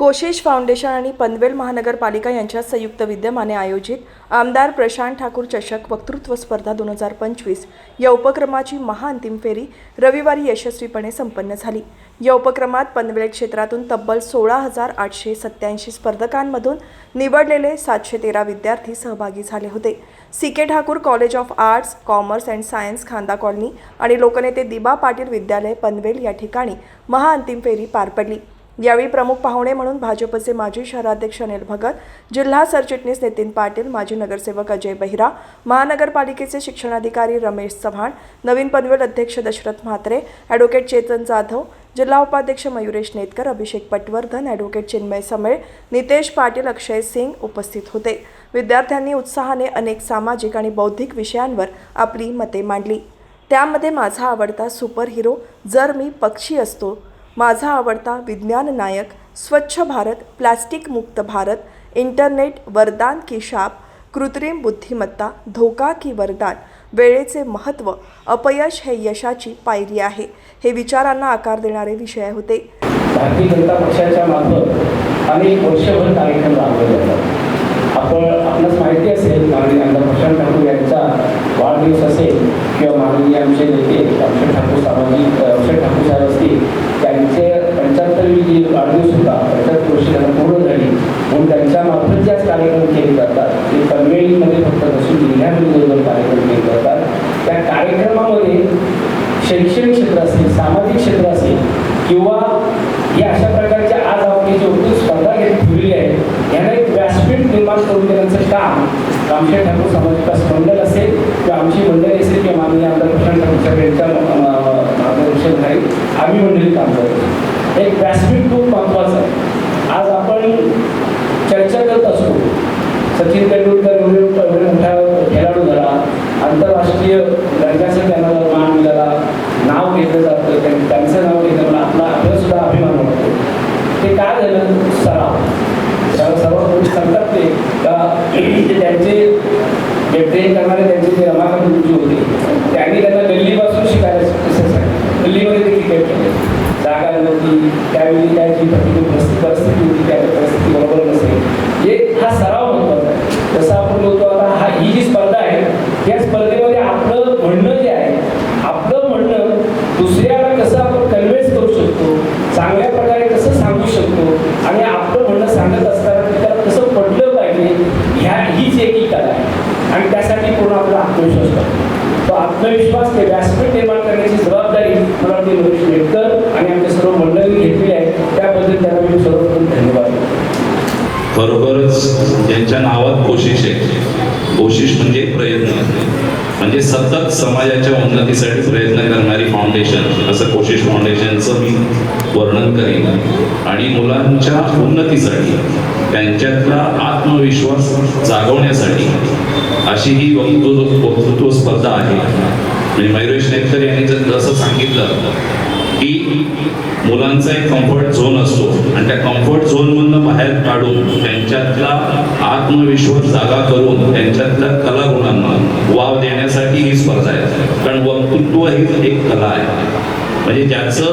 कोशिश फाउंडेशन आणि पनवेल महानगरपालिका यांच्या संयुक्त विद्यमाने आयोजित आमदार प्रशांत ठाकूर चषक वक्तृत्व स्पर्धा दोन हजार पंचवीस या उपक्रमाची महाअंतिम फेरी रविवारी यशस्वीपणे संपन्न झाली. या उपक्रमात पनवेल क्षेत्रातून तब्बल सोळा हजार आठशे सत्त्याऐंशी स्पर्धकांमधून निवडलेले सातशे तेरा विद्यार्थी सहभागी झाले होते. C K Thakur college of arts commerce and science Khanda colony आणि लोकनेते दिबा पाटील विद्यालय पनवेल या ठिकाणी महाअंतिम फेरी पार पडली. यावेळी प्रमुख पाहुणे म्हणून भाजपचे माजी शहराध्यक्ष अनिल भगत जिल्हा सरचिटणीस नितीन पाटील माजी नगरसेवक अजय बहिरा महानगरपालिकेचे शिक्षणाधिकारी रमेश चव्हाण नवीन पनवेल अध्यक्ष दशरथ म्हात्रे ॲडव्होकेट चेतन जाधव जिल्हा उपाध्यक्ष मयुरेश नेतकर अभिषेक पटवर्धन ॲडव्होकेट चिन्मय समेळ नितेश पाटील अक्षय सिंग उपस्थित होते. विद्यार्थ्यांनी उत्साहाने अनेक सामाजिक आणि बौद्धिक विषयांवर आपली मते मांडली. त्यामध्ये माझा आवडता सुपर हिरो जर मी पक्षी असतो माझा आवडता विज्ञान नायक स्वच्छ भारत प्लास्टिक मुक्त भारत इंटरनेट वरदान की शाप कृत्रिम बुद्धिमत्ता धोका की वरदान वेळेचे महत्त्व अपयश हे यशाची पायरी आहे. हे विचारांना आकार देणारे विषय होते. भारतीय जनता पक्षाच्या मार्फत अनेक वर्षभर कार्यक्रम राबवले जातात. आपण आपणास माहिती असेल माननीय आमदार प्रशांत ठाकूर यांचा वाढदिवस असेल किंवा माननीय आमचे नेते अक्षय ठाकूर सामाजिक अक्षय ठाकूर साहेब असतील त्यांचे पंच्याहत्तरवी जी वाढदिवस होता पंच्याहत्तर वर्ष त्यांना पूर्ण झाली म्हणून त्यांच्या मार्फत ज्याच कार्यक्रम केले जातात ते पनवेलमध्ये फक्त नसून जिल्ह्यामध्ये दोन कार्यक्रम केले करतात. त्या कार्यक्रमामध्ये शैक्षणिक क्षेत्र असेल सामाजिक क्षेत्र असेल किंवा या अशा प्रकारच्या आज आपण जे उत्तम स्पर्धा घेत ठेवलेली आहे यांना एक व्यासपीठ निर्माण करून देण्याचं काम रामशेठ ठाकूर समाज विकास मंडळ असेल किंवा आमची मंडळी असेल किंवा माननीय आमदार प्रशांत ठाकूर साहेब यांच्या मार्गदर्शन मार्गदर्शनाखाली आम्ही मंडळी काम करतो एक व्यासपीठ खूप महत्त्वाचं आहे आज आपण चर्चा करत असतो सचिन तेंडुलकर एवढे एवढे मोठा खेळाडू झाला आंतरराष्ट्रीय दर्जाचं त्यांना मान मिळाला नाव घेतलं जातं त्यांचं नाव घेतलं पण आपला आपल्याला सुद्धा अभिमान वाटतो ते काय झालं? सराव. सराव सर्व कोणी सांगतात ते का त्यांचे जे करणारे त्यांचे जे रमाकांत गुरुजी होते त्यांनी त्यांना दिल्लीपासून शिकायला सांगितलं दिल्लीमध्ये ते क्रिकेट केले जागा नव्हती त्यावेळी काय जी प्रतिकूल परिस्थिती परिस्थिती होती त्या परिस्थिती बरोबर नसेल. एक हा सराव महत्त्वाचा आहे. जसं आपण बोलतो आता हा ही जी स्पर्धा आहे या स्पर्धेमध्ये आपलं म्हणणं जे आहे आपलं म्हणणं दुसऱ्याला कसं आपण कन्व्हिन्स करू शकतो चांगल्या प्रकारे कसं सांगू शकतो आणि आपलं म्हणणं सांगत असताना त्याला कसं पडलं पाहिजे ह्या हीच एक कला आहे. आणि त्यासाठी पूर्ण आपला आत्मविश्वास लागतो तो आत्मविश्वास ते व्यासपीठ निर्माण करण्याची जबाबदारी मला वाटते नेटकर आणि आमच्या सर्व मंडळी घेतली आहे. त्याबद्दल त्यांना मी सर्वप्रथम धन्यवाद बरोबरच खरोखरच ज्यांच्या नावात कोशिश आहे कोशिश म्हणजे प्रयत्न. म्हणजे सतत समाजाच्या उन्नतीसाठी प्रयत्न करणारी फाउंडेशन असं कोशिश फाउंडेशनचं मी वर्णन करेन. आणि मुलांच्या उन्नतीसाठी त्यांच्यातला आत्मविश्वास जागवण्यासाठी अशी ही वक्तृत्व वक्तृत्व स्पर्धा आहे. म्हणजे मयुरेश नेतकर यांनी जर- जसं सांगितलं की मुलांचा एक कम्फर्ट झोन असतो आणि त्या कम्फर्ट झोनमधनं बाहेर काढून त्यांच्यातला आत्मविश्वास जागा करून त्यांच्यातल्या कलागुणांना वाव देण्यासाठी ही स्पर्धा आहे. कारण वक्तृत्व ही एक कला आहे. म्हणजे ज्याचं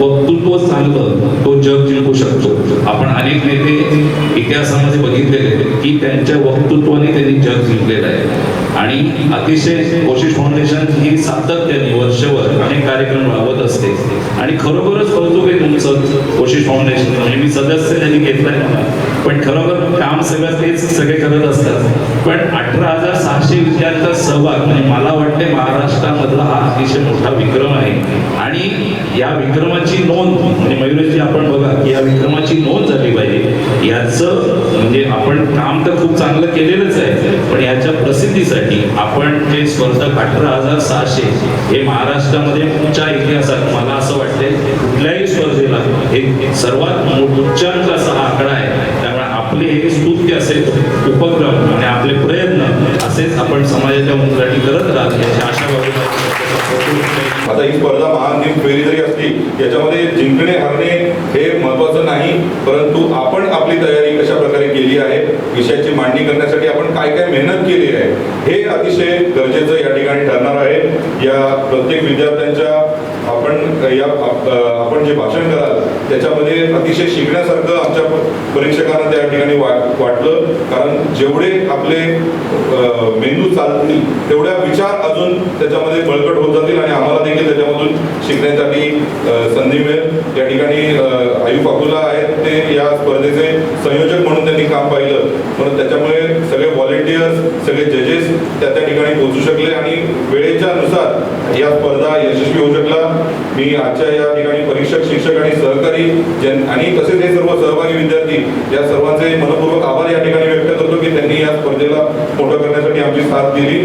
वक्तृत्व चांगलं तो जग जिंकू शकतो. आपण अनेक नेते इतिहासामध्ये बघितलेले की त्यांच्या वक्तृत्वाने त्यांनी जग जिंकलेलं आहे. आणि अतिशय कोशिश फाउंडेशन ही सातत्याने वर्षभर अनेक कार्यक्रम राबवत असते. आणि खरोखरच कौतुक आहे तुमचं कोशिश फाउंडेशन म्हणजे मी सदस्य त्यांनी घेतलाय मला. पण खरोखर काम सगळं तेच सगळे करत असतात. पण अठरा हजार सहाशे विद्यार्थ्यांचा सहभाग म्हणजे मला वाटते महाराष्ट्रामधला हा अतिशय मोठा विक्रम आहे. आणि या विक्रमाची नोंद म्हणजे मयुरेशजी आपण बघा की या विक्रमाची नोंद झाली पाहिजे. याचं म्हणजे आपण काम तर खूप चांगलं केलेलंच आहे पण याच्या प्रसिद्धीसाठी आपण जे स्पर्धक अठरा हजार सहाशे हे महाराष्ट्रामध्ये उच्च इतिहासात मला असं वाटतंय कुठल्याही स्पर्धेला हे सर्वात उच्चांक असा आकडा आहे. त्यामुळे आपले हे स्तुत्य असेल उपक्रम आणि आपले प्रयत्न असेच आपण समाजाच्या उन्नती करत राहतो याची आशा बाळगून आता ही स्पर्धा महाअंतिम फेरी जरी असली याच्यामध्ये जिंकणे हरणे हे महत्वाचं नाही परंतु आपण आपली तयारी कशा प्रकारे केली आहे विषयाची मांडणी करण्यासाठी आपण काय काय मेहनत केली आहे हे अतिशय गरजेचं या ठिकाणी ठरणार आहे. या प्रत्येक विद्यार्थ्यांच्या आपण या आपण जे भाषण कराल त्याच्यामध्ये अतिशय शिकण्यासारखं आमच्या परीक्षकांना त्या ठिकाणी वाट वाटलं. कारण जेवढे आपले मेंदू चालतील तेवढ्या विचार अजून त्याच्यामध्ये बळकट होत जातील आणि आम्हाला देखील त्याच्यामधून शिकण्यासाठी संधी मिळेल. या ठिकाणी आयु पाकुला आहेत ते या स्पर्धेचे संयोजक म्हणून त्यांनी काम पाहिलं. म्हणून त्याच्यामुळे व्हॉलेंटियर्स सगळे जजेस त्या त्या ठिकाणी पोहोचू शकले आणि वेळेच्या नुसार या स्पर्धा यशस्वी होऊ शकला. मी आजच्या या ठिकाणी परीक्षक शिक्षक आणि सहकारी जन आणि तसेच हे सर्व सहभागी विद्यार्थी या सर्वांचे मनपूर्वक आभार या ठिकाणी व्यक्त करतो की त्यांनी या स्पर्धेला मोठं करण्यासाठी आमची साथ दिली.